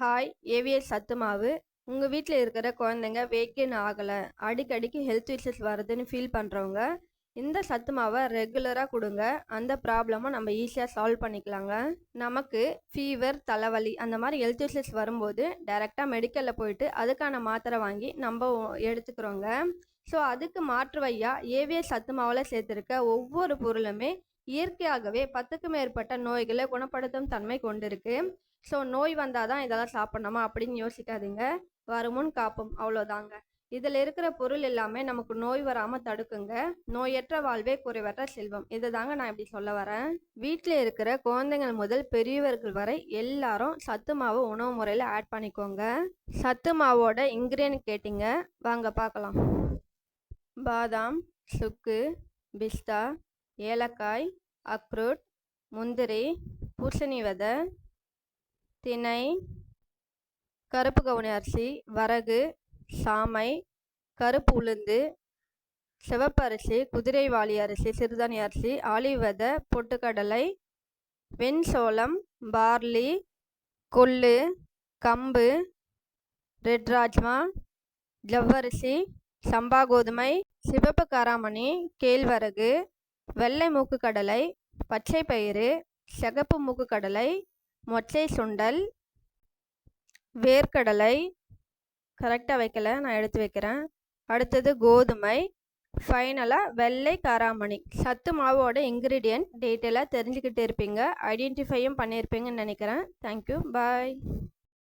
Hi AVS சத்துமாவு. உங்கள் வீட்டில் இருக்கிற குழந்தைங்க வேக்கன் ஆகலை. அடிக்கடிக்கு ஹெல்த் இஷ்யூஸ் வருதுன்னு ஃபீல் பண்ணுறவங்க இந்த சத்து மாவை ரெகுலராக கொடுங்க. அந்த ப்ராப்ளமும் நம்ம ஈஸியாக சால்வ் பண்ணிக்கலாங்க. நமக்கு ஃபீவர் தலைவலி அந்த மாதிரி ஹெல்த் இஷ்யூஸ் வரும்போது டைரெக்டாக மெடிக்கலில் போயிட்டு அதுக்கான மாத்திரை வாங்கி நம்ம எடுத்துக்கிறோங்க. ஸோ அதுக்கு மாற்று வையா ஏவிஎஸ் சத்து மாவில் சேர்த்துருக்க ஒவ்வொரு பொருளுமே இயற்கையாகவே பத்துக்கும் மேற்பட்ட நோய்களை குணப்படுத்தும் தன்மை கொண்டிருக்கு. ஸோ நோய் வந்தால் தான் இதெல்லாம் சாப்பிட்ணுமா அப்படின்னு யோசிக்காதீங்க. வருமுன் காப்பும். அவ்வளோதாங்க. இதில் இருக்கிற பொருள் எல்லாமே நமக்கு நோய் வராமல் தடுக்குங்க. நோயற்ற வாழ்வே குறைவற்ற செல்வம். இதை தாங்க நான் இப்படி சொல்ல வரேன். வீட்டில் இருக்கிற குழந்தைங்கள் முதல் பெரியவர்கள் வரை எல்லாரும் சத்து மாவு உணவு முறையில் ஆட் பண்ணிக்கோங்க. சத்து மாவோட இன்க்ரீடியன்ட் கேட்டிங்க. வாங்க பார்க்கலாம். பாதாம் சுக்கு பிஸ்தா ஏலக்காய் அக்ரூட் முந்திரி பூசணி விதை திணை கருப்பு கவுனி அரிசி வரகு சாமை கருப்பு உளுந்து சிவப்பரிசி குதிரைவாளி அரிசி சிறுதானிய அரிசி ஆலிவத பொட்டுக்கடலை வெண்சோளம் பார்லி கொள்ளு கம்பு ரெட் ராஜ்மா ஜவ்வரிசி சம்பா கோதுமை சிவப்பு காராமணி கேழ்வரகு வெள்ளை மூக்கு கடலை பச்சை பயிறு சிகப்பு மூக்கு கடலை மொச்சை சுண்டல் வேர்க்கடலை. கரெக்டாக வைக்கல நான் எடுத்து வைக்கிறேன். அடுத்தது கோதுமை. ஃபைனலாக வெள்ளை காராமணி. சத்து மாவோட இன்க்ரீடியன்ட் டீட்டெயிலாக தெரிஞ்சுக்கிட்டு இருப்பீங்க. ஐடென்டிஃபையும் பண்ணியிருப்பீங்கன்னு நினைக்கிறேன். Thank you bye